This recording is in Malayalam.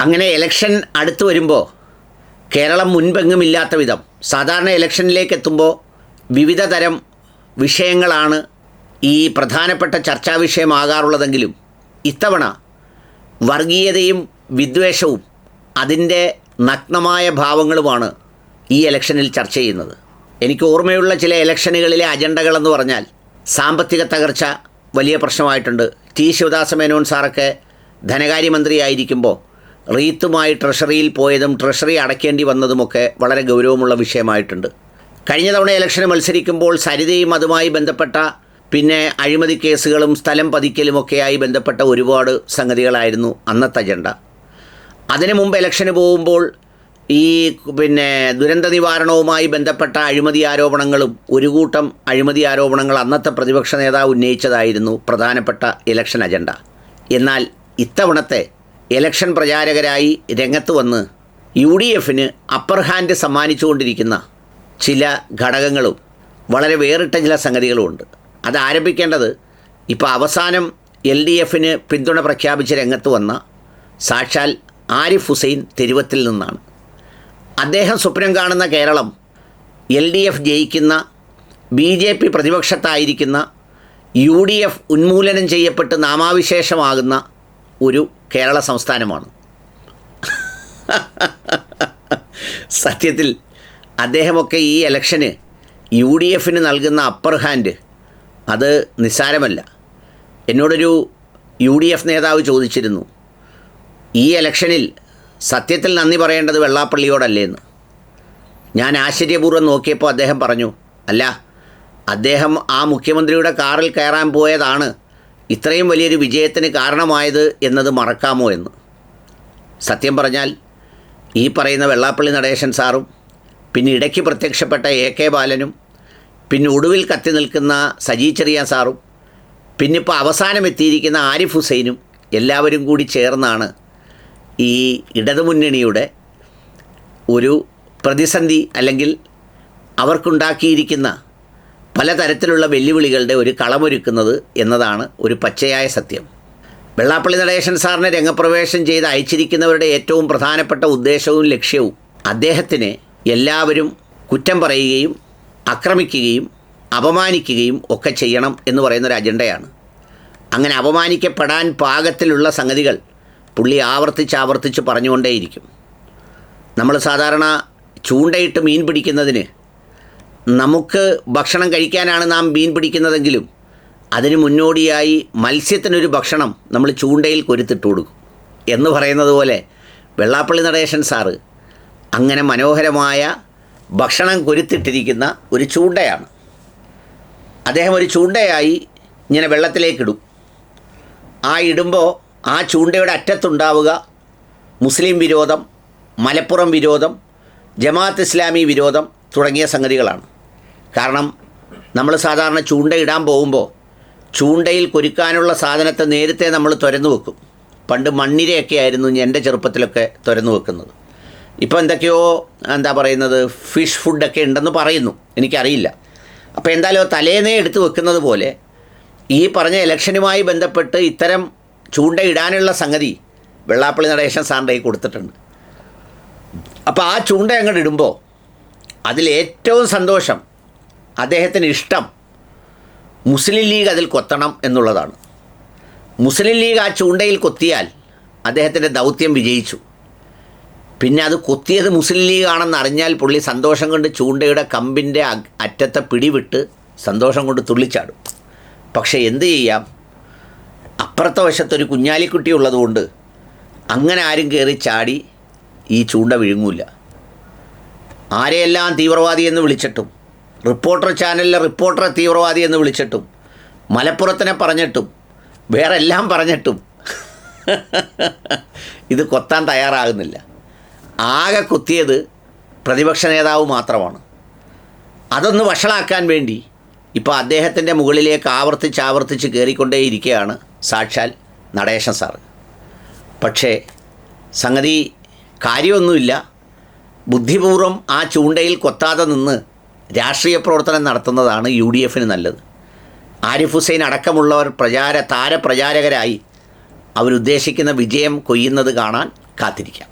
അങ്ങനെ ഇലക്ഷൻ അടുത്ത് വരുമ്പോൾ കേരളം മുൻപെങ്ങുമില്ലാത്ത വിധം സാധാരണ ഇലക്ഷനിലേക്ക് എത്തുമ്പോൾ വിവിധ തരം വിഷയങ്ങളാണ് ഈ പ്രധാനപ്പെട്ട ചർച്ചാ വിഷയമാകാറുള്ളതെങ്കിലും ഇത്തവണ വർഗീയതയും വിദ്വേഷവും അതിന്റെ നഗ്നമായ ഭാവങ്ങളുമാണ് ഈ ഇലക്ഷനിൽ ചർച്ച ചെയ്യുന്നത്. എനിക്ക് ഓർമ്മയുള്ള ചില ഇലക്ഷനുകളിലെ അജണ്ടകളെന്ന് പറഞ്ഞാൽ സാമ്പത്തിക തകർച്ച വലിയ പ്രശ്നമായിട്ടുണ്ട്. ടി. ശിവദാസ മേനോൻ സാറൊക്കെ ധനകാര്യമന്ത്രിയായിരിക്കുമ്പോൾ റീത്തുമായി ട്രഷറിയിൽ പോയതും ട്രഷറി അടയ്ക്കേണ്ടി വന്നതുമൊക്കെ വളരെ ഗൗരവമുള്ള വിഷയമായിട്ടുണ്ട്. കഴിഞ്ഞ തവണ ഇലക്ഷന് മത്സരിക്കുമ്പോൾ സരിതയും അതുമായി ബന്ധപ്പെട്ട പിന്നെ അഴിമതി കേസുകളും സ്ഥലം പതിക്കലുമൊക്കെയായി ബന്ധപ്പെട്ട ഒരുപാട് സംഗതികളായിരുന്നു അന്നത്തെ അജണ്ട. അതിനു മുമ്പ് ഇലക്ഷന് പോകുമ്പോൾ ഈ പിന്നെ ദുരന്ത നിവാരണവുമായി ബന്ധപ്പെട്ട അഴിമതി ആരോപണങ്ങളും ഒരു കൂട്ടം അഴിമതി ആരോപണങ്ങൾ അന്നത്തെ പ്രതിപക്ഷ നേതാവ് ഉന്നയിച്ചതായിരുന്നു പ്രധാനപ്പെട്ട ഇലക്ഷൻ അജണ്ട. എന്നാൽ ഇത്തവണത്തെ ഇലക്ഷൻ പ്രചാരകരായി രംഗത്ത് വന്ന് യു ഡി എഫിന് അപ്പർ ഹാൻഡ് സമ്മാനിച്ചുകൊണ്ടിരിക്കുന്ന ചില ഘടകങ്ങളും വളരെ വേറിട്ട ചില സംഗതികളുമുണ്ട്. അത് ആരംഭിക്കേണ്ടത് ഇപ്പോൾ അവസാനം എൽ ഡി എഫിന് പിന്തുണ പ്രഖ്യാപിച്ച് രംഗത്ത് വന്ന സാക്ഷാൽ ആരിഫ് ഹുസൈൻ തിരുവത്തിൽ നിന്നാണ്. അദ്ദേഹം സ്വപ്നം കാണുന്ന കേരളം എൽ ഡി എഫ് ജയിക്കുന്ന ബി ജെ പി പ്രതിപക്ഷത്തായിരിക്കുന്ന യു ഡി എഫ് ഉന്മൂലനം ചെയ്യപ്പെട്ട് നാമാവിശേഷമാകുന്ന ഒരു കേരള സംസ്ഥാനമാണ്. സത്യത്തിൽ അദ്ദേഹമൊക്കെ ഈ ഇലക്ഷന് യു ഡി എഫിന് നൽകുന്ന അപ്പർ ഹാൻഡ് അത് നിസ്സാരമല്ല. എന്നോടൊരു യു ഡി എഫ് നേതാവ് ചോദിച്ചിരുന്നു ഈ ഇലക്ഷനിൽ സത്യത്തിൽ നന്ദി പറയേണ്ടത് വെള്ളാപ്പള്ളിയോടല്ലേ എന്ന്? ഞാൻ ആശ്ചര്യപൂർവം നോക്കിയപ്പോൾ അദ്ദേഹം പറഞ്ഞു അല്ല അദ്ദേഹം ആ മുഖ്യമന്ത്രിയുടെ കാറിൽ കയറാൻ പോയതാണ് ഇത്രയും വലിയൊരു വിജയത്തിന് കാരണമായത് എന്നത് മറക്കാമോ എന്ന്? സത്യം പറഞ്ഞാൽ ഈ പറയുന്ന വെള്ളാപ്പള്ളി നടേശൻ സാറും പിന്നെ ഇടയ്ക്ക് പ്രത്യക്ഷപ്പെട്ട എ കെ ബാലനും പിന്നെ ഒടുവിൽ കത്തി നിൽക്കുന്ന സജി ചെറിയ സാറും പിന്നിപ്പോൾ അവസാനം എത്തിയിരിക്കുന്ന ആരിഫ് ഹുസൈനും എല്ലാവരും കൂടി ചേർന്നാണ് ഈ ഇടതുമുന്നണിയുടെ ഒരു പ്രതിസന്ധി അല്ലെങ്കിൽ അവർക്കുണ്ടാക്കിയിരിക്കുന്ന പലതരത്തിലുള്ള വെല്ലുവിളികളുടെ ഒരു കളമൊരുക്കുന്നത് എന്നതാണ് ഒരു പച്ചയായ സത്യം. വെള്ളാപ്പള്ളി നടേശൻ സാറിനെ രംഗപ്രവേശം ചെയ്ത് അയച്ചിരിക്കുന്നവരുടെ ഏറ്റവും പ്രധാനപ്പെട്ട ഉദ്ദേശവും ലക്ഷ്യവും അദ്ദേഹത്തിനെ എല്ലാവരും കുറ്റം പറയുകയും ആക്രമിക്കുകയും അപമാനിക്കുകയും ഒക്കെ ചെയ്യണം എന്ന് പറയുന്നൊരു അജണ്ടയാണ്. അങ്ങനെ അപമാനിക്കപ്പെടാൻ പാകത്തിലുള്ള സംഗതികൾ പുള്ളി ആവർത്തിച്ച് ആവർത്തിച്ച് പറഞ്ഞുകൊണ്ടേയിരിക്കും. നമ്മൾ സാധാരണ ചൂണ്ടയിട്ട് മീൻ പിടിക്കുന്നതിന് നമുക്ക് ഭക്ഷണം കഴിക്കാനാണ് നാം മീൻ പിടിക്കുന്നതെങ്കിലും അതിന് മുന്നോടിയായി മത്സ്യത്തിനൊരു ഭക്ഷണം നമ്മൾ ചൂണ്ടയിൽ കൊരുത്തിട്ട് കൊടുക്കും. എന്ന് പറയുന്നത് പോലെ വെള്ളാപ്പള്ളി നടേശൻ സാറ് അങ്ങനെ മനോഹരമായ ഭക്ഷണം കൊരുത്തിട്ടിരിക്കുന്ന ഒരു ചൂണ്ടയാണ്. അദ്ദേഹം ഒരു ചൂണ്ടയായി ഇങ്ങനെ വെള്ളത്തിലേക്കിടും. ആ ഇടുമ്പോൾ ആ ചൂണ്ടയുടെ അറ്റത്തുണ്ടാവുക മുസ്ലിം വിരോധം മലപ്പുറം വിരോധം ജമാഅത്ത് ഇസ്ലാമി വിരോധം തുടങ്ങിയ സംഗതികളാണ്. കാരണം നമ്മൾ സാധാരണ ചൂണ്ടയിടാൻ പോകുമ്പോൾ ചൂണ്ടയിൽ കൊരുക്കാനുള്ള സാധനത്തെ നേരത്തെ നമ്മൾ തുരന്നു വെക്കും. പണ്ട് മണ്ണിരയൊക്കെ ആയിരുന്നു എന്റെ ചെറുപ്പത്തിലൊക്കെ തുരന്നു വെക്കുന്നത്. ഇപ്പോൾ എന്തൊക്കെയോ എന്താ പറയുന്നത് ഫിഷ് ഫുഡൊക്കെ ഉണ്ടെന്ന് പറയുന്നു. എനിക്കറിയില്ല. അപ്പോൾ എന്തായാലും തലേന്നേ എടുത്ത് വെക്കുന്നത് പോലെ ഈ പറഞ്ഞ ഇലക്ഷനുമായി ബന്ധപ്പെട്ട് ഇത്തരം ചൂണ്ടയിടാനുള്ള സംഗതി വെള്ളാപ്പള്ളി നടേശൻ സാറിന്റെ കൊടുത്തിട്ടുണ്ട്. അപ്പോൾ ആ ചൂണ്ട അങ്ങോട്ട് ഇടുമ്പോൾ അതിലേറ്റവും സന്തോഷം അദ്ദേഹത്തിന് ഇഷ്ടം മുസ്ലിം ലീഗ് അതിൽ കൊത്തണം എന്നുള്ളതാണ്. മുസ്ലിം ലീഗ് ആ ചൂണ്ടയിൽ കൊത്തിയാൽ അദ്ദേഹത്തിന്റെ ദൗത്യം വിജയിച്ചു. പിന്നെ അത് കൊത്തിയത് മുസ്ലിം ലീഗ് ആണെന്ന് അറിഞ്ഞാൽ പുള്ളി സന്തോഷം കൊണ്ട് ചൂണ്ടയുടെ കമ്പിന്റെ അറ്റത്തെ പിടിവിട്ട് സന്തോഷം കൊണ്ട് തുള്ളിച്ചാടും. പക്ഷേ എന്ത് ചെയ്യാം? അപ്പുറത്തെ വശത്തൊരു കുഞ്ഞാലിക്കുട്ടി ഉള്ളതുകൊണ്ട് അങ്ങനെ ആരും കയറി ചാടി ഈ ചൂണ്ട വിഴുങ്ങൂല. ആരെയെല്ലാം തീവ്രവാദി എന്ന് വിളിച്ചിട്ടും റിപ്പോർട്ടർ ചാനലിലെ റിപ്പോർട്ടറെ തീവ്രവാദി എന്ന് വിളിച്ചിട്ടും മലപ്പുറത്തിനെ പറഞ്ഞിട്ടും വേറെ എല്ലാം പറഞ്ഞിട്ടും ഇത് കൊത്താൻ തയ്യാറാകുന്നില്ല. ആകെ കുത്തിയത് പ്രതിപക്ഷ നേതാവ് മാത്രമാണ്. അതൊന്ന് വഷളാക്കാൻ വേണ്ടി ഇപ്പോൾ അദ്ദേഹത്തിന്റെ മുകളിലേക്ക് ആവർത്തിച്ച് ആവർത്തിച്ച് കയറിക്കൊണ്ടേയിരിക്കുകയാണ് സാക്ഷാൽ നടേശൻ സാറ്. പക്ഷേ സംഗതി കാര്യമൊന്നുമില്ല. ബുദ്ധിപൂർവം ആ ചൂണ്ടയിൽ കൊത്താതെ നിന്ന് രാഷ്ട്രീയ പ്രവർത്തനം നടത്തുന്നതാണ് യു ഡി എഫിന് നല്ലത്. ആരിഫ് ഹുസൈൻ അടക്കമുള്ളവർ പ്രചാര താരപ്രചാരകരായി അവരുദ്ദേശിക്കുന്ന വിജയം കൊയ്യുന്നത് കാണാൻ കാത്തിരിക്കാം.